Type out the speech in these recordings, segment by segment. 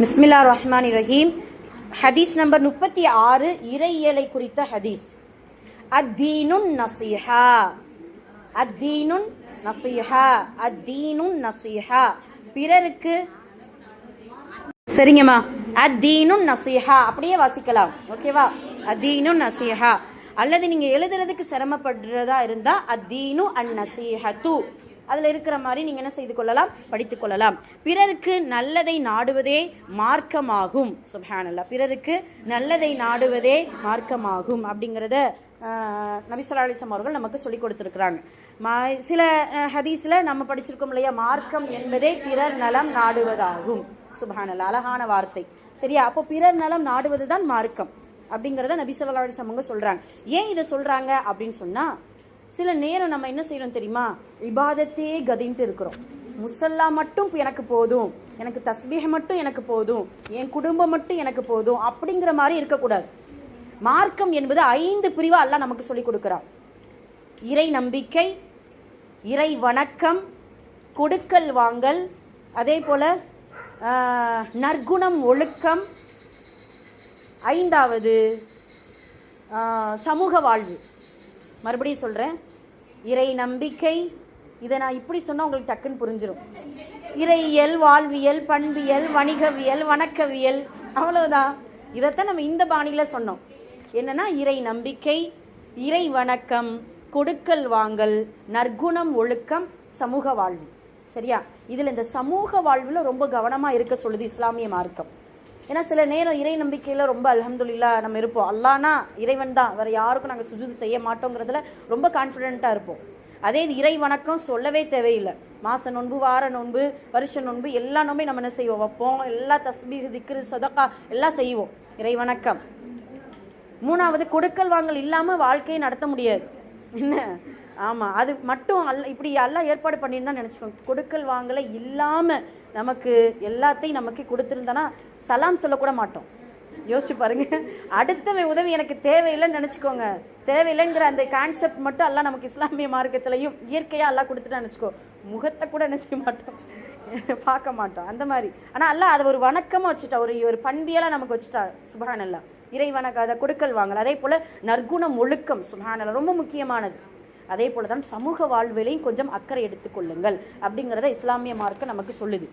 பிஸ்மில்லா ரஹ்மான் ரஹீம் ஹதீஸ் நம்பர் முப்பத்தி ஆறு இறையியலை குறித்த ஹதீஸ். அத்தீனுன் நசீஹா அத்தீனுன் நசீஹா அத்தீனுன் நசீஹா பிறருக்கு சரிங்கம்மா. அத்தீனுன் நசீஹா அப்படியே வாசிக்கலாம். ஓகேவா? அத்தீனுன் நசீஹா அல்லது நீங்கள் எழுதுறதுக்கு சிரமப்படுறதா இருந்தால் அத்தீனு அன் நசீஹத்து அதில் இருக்கிற மாதிரி நீங்கள் என்ன செய்து கொள்ளலாம்? படித்துக் கொள்ளலாம். பிறருக்கு நல்லதை நாடுவதே மார்க்கமாகும். சுபஹானல்லா. பிறருக்கு நல்லதை நாடுவதே மார்க்கமாகும் அப்படிங்கிறத நபிசல்லா அலிசம் அவர்கள் நமக்கு சொல்லி கொடுத்துருக்குறாங்க. மா சில ஹதீஸில் நம்ம படிச்சிருக்கோம் இல்லையா? மார்க்கம் என்பதே பிறர் நலம் நாடுவதாகும். சுபஹானல்லா. அழகான வார்த்தை. சரியா? அப்போ பிறர் நலம் நாடுவது தான் மார்க்கம் அப்படிங்கிறத நபிசல்லா அலிசம் அவங்க சொல்கிறாங்க ஏன் இதை சொல்கிறாங்க அப்படின்னு சொன்னால் சில நேரம் நம்ம என்ன செய்கிறோம் தெரியுமா? இபாதத்தே கதின்ட்டு இருக்கிறோம். முசல்லா மட்டும் எனக்கு போதும். எனக்கு தஸ்பீக மட்டும் எனக்கு போதும். என் குடும்பம் மட்டும் எனக்கு போதும். அப்படிங்கிற மாதிரி இருக்கக்கூடாது. மார்க்கம் என்பது ஐந்து பிரிவாக எல்லாம் நமக்கு சொல்லி கொடுக்குறா இறை நம்பிக்கை இறை வணக்கம் கொடுக்கல் வாங்கல் அதே போல் நற்குணம் ஒழுக்கம். ஐந்தாவது சமூக வாழ்வு. மறுபடியும் சொல்கிறேன் இறை நம்பிக்கை இதை நான் இப்படி சொன்னால் உங்களுக்கு டக்குன்னு புரிஞ்சிடும் இறையியல் வாழ்வியல் பண்பியல் வணிகவியல் வணக்கவியல் அவ்வளவுதான். இதைத்தான் நம்ம இந்த பாணியில் சொன்னோம். என்னன்னா இறை நம்பிக்கை இறை வணக்கம் கொடுக்கல் வாங்கல் நற்குணம் ஒழுக்கம் சமூக வாழ்வு. சரியா? இதில் இந்த சமூக வாழ்வில் ரொம்ப கவனமாக இருக்க சொல்லுது இஸ்லாமிய மார்க்கம். ஏன்னா சில நேரம் இறை நம்பிக்கையில் ரொம்ப அலமதுல்லா நம்ம இருப்போம். அல்லானா இறைவன் தான். வேறு யாருக்கும் நாங்கள் சுஜூது செய்ய மாட்டோங்கிறதுல ரொம்ப கான்ஃபிடென்ட்டாக இருப்போம். அதே இது இறை வணக்கம் சொல்லவே தேவையில்லை. மாத நோன்பு வார நோன்பு வருஷ நோன்பு எல்லா நோன்பையும் நம்ம என்ன செய்வோம்? வைப்போம். எல்லா தஸ்பீஹ் திக்ரு சதக்கா எல்லாம் செய்வோம். இறை வணக்கம். மூணாவது கொடுக்கல் வாங்கல் இல்லாமல் வாழ்க்கையை நடத்த முடியாது. என்ன? ஆமாம் அது மட்டும் அல்ல இப்படி எல்லாம் ஏற்பாடு பண்ணியிருந்தா நினச்சிக்கோங்க. கொடுக்கல் வாங்கலை இல்லாமல் நமக்கு எல்லாத்தையும் நமக்கு கொடுத்துருந்தானா சலாம் சொல்லக்கூட மாட்டோம். யோசிச்சு பாருங்க. அடுத்தவன் உதவி எனக்கு தேவையில்லைன்னு நினச்சிக்கோங்க. தேவையில்லைங்கிற அந்த கான்செப்ட் மட்டும் எல்லாம் நமக்கு இஸ்லாமிய மார்க்கத்துலையும் இயற்கையாக எல்லாம் கொடுத்துட்டு நினச்சிக்கோ. முகத்தை கூட நினைச்சிக்க மாட்டோம். பார்க்க மாட்டோம். அந்த மாதிரி. ஆனால் அல்ல அதை ஒரு வணக்கமாக வச்சுட்டா ஒரு ஒரு பண்பியெல்லாம் நமக்கு வச்சுட்டா சுபஹானல்லா இறை வணக்கம் அதை கொடுக்கல் வாங்கல். அதே போல் நற்குணம் ஒழுக்கம் சுபஹானல்லா ரொம்ப முக்கியமானது. அதே போல தான் சமூக வாழ்விலையும் கொஞ்சம் அக்கறை எடுத்துக்கொள்ளுங்கள் அப்படிங்கிறத இஸ்லாமிய மார்க்கம் நமக்கு சொல்லுது.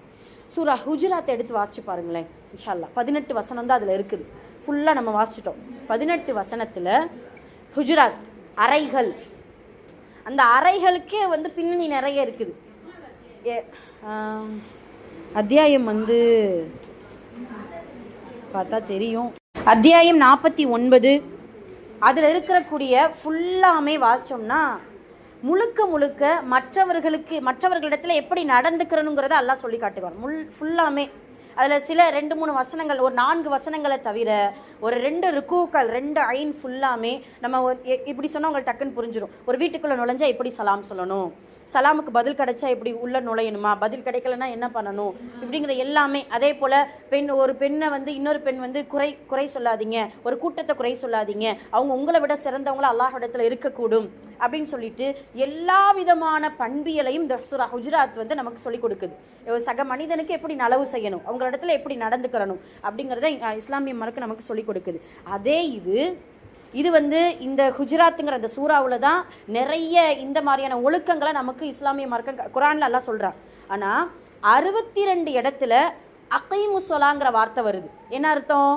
சூரா ஹுஜராத் எடுத்து வாசிச்சு பாருங்களேன் இன்ஷால்லா பதினெட்டு வசனம் தான் அதில் இருக்குது. ஃபுல்லாக நம்ம வாசிச்சிட்டோம். பதினெட்டு வசனத்தில் ஹுஜராத் அறைகள். அந்த அறைகளுக்கே வந்து பின்னணி நிறைய இருக்குது. ஏ- அத்தியாயம் வந்து பார்த்தா தெரியும். அத்தியாயம் நாற்பத்தி ஒன்பது அதில் இருக்கக்கூடிய ஃபுல்லாமே வாசிச்சோம்னா முழுக்க முழுக்க மற்றவர்களுக்கு மற்றவர்களிடத்தில் எப்படி நடந்துக்கிறனுங்கிறத எல்லாம் சொல்லி காட்டுவார் முள் ஃபுல்லாமே அதில் சில ரெண்டு மூணு வசனங்கள் ஒரு நான்கு வசனங்களை தவிர ஒரு ரெண்டு ருக்கூக்கள் ரெண்டு ஐன் ஃபுல்லாமே நம்ம ஒரு- எ- இப்படி சொன்னால் உங்களுக்கு டக்குன்னு புரிஞ்சிடும் ஒரு வீட்டுக்குள்ளே நுழைஞ்சா எப்படி சலாம் சொல்லணும்? சலாமுக்கு பதில் கிடைச்சா எப்படி உள்ள நுழையணுமா? பதில் கிடைக்கலன்னா என்ன பண்ணணும்? இப்படிங்கிற எல்லாமே அதே போல் பெண் ஒரு பெண்ணை வந்து இன்னொரு பெண் வந்து குறை குறை சொல்லாதீங்க. ஒரு கூட்டத்தை குறை சொல்லாதீங்க. அவங்க உங்களை விட சிறந்தவங்கள அல்லாஹிடத்தில் இருக்கக்கூடும். அப்படின்னு சொல்லிட்டு எல்லா விதமான பண்பியலையும் இந்த சூரா ஹுஜராத் வந்து நமக்கு சொல்லி கொடுக்குது. ஒரு சக மனிதனுக்கு எப்படி நலவு செய்யணும்? அவங்க இடத்துல எப்படி நடந்துக்கிறணும் அப்படிங்கிறத இஸ்லாமிய மரக்கு நமக்கு சொல்லி கொடுக்குது. அதே இது இது வந்து இந்த குஜராத்துங்கிற அந்த சூறாவில் தான் நிறைய இந்த மாதிரியான ஒழுக்கங்களை நமக்கு இஸ்லாமிய மார்க்கம் குரான்ல எல்லாம் சொல்றாங்க ஆனால் அறுபத்தி ரெண்டு இடத்துல அகைமுசொலாங்கிற வார்த்தை வருது. என்ன அர்த்தம்?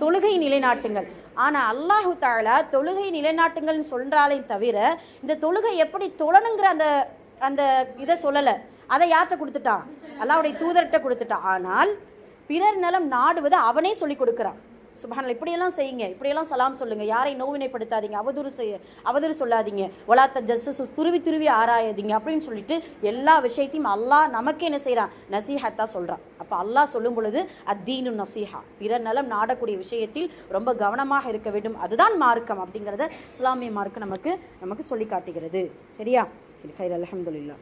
தொழுகை நிலைநாட்டுங்கள். ஆனால் அல்லாஹு தாலா தொழுகை நிலைநாட்டுங்கள்னு சொல்கிறாலே தவிர இந்த தொழுகை எப்படி தொழணுங்கிற அந்த அந்த இதை சொல்லலை. அதை யார்கிட்ட கொடுத்துட்டான்? அல்லாவுடைய தூதர்கிட்ட கொடுத்துட்டான். ஆனால் பிறர் நலம் நாடுவது அவனே சொல்லி கொடுக்குறான். சுபஹானல்லாஹ் இப்படியெல்லாம் செய்யுங்க. இப்படியெல்லாம் சலாம் சொல்லுங்க. யாரை நோவினைப்படுத்தாதீங்க. அவதூறு செய்ய அவதூறு சொல்லாதீங்க. ஒலாத்த ஜஸ்ஸஸ் துருவி துருவி ஆராயாதீங்க அப்படின்னு சொல்லிட்டு எல்லா விஷயத்தையும் அல்லாஹ் நமக்கு என்ன செய்கிறான் நசீஹத்தா சொல்கிறான் அப்போ அல்லாஹ் சொல்லும் பொழுது அத்தீனு நசீஹா. பிறர் நலம் நாடக்கூடிய விஷயத்தில் ரொம்ப கவனமாக இருக்க வேண்டும். அதுதான் மார்க்கம் அப்படிங்கிறத இஸ்லாமிய மார்க்கம் நமக்கு நமக்கு சொல்லி காட்டுகிறது. சரியா? சரி ஹைர் அலமதுல்லா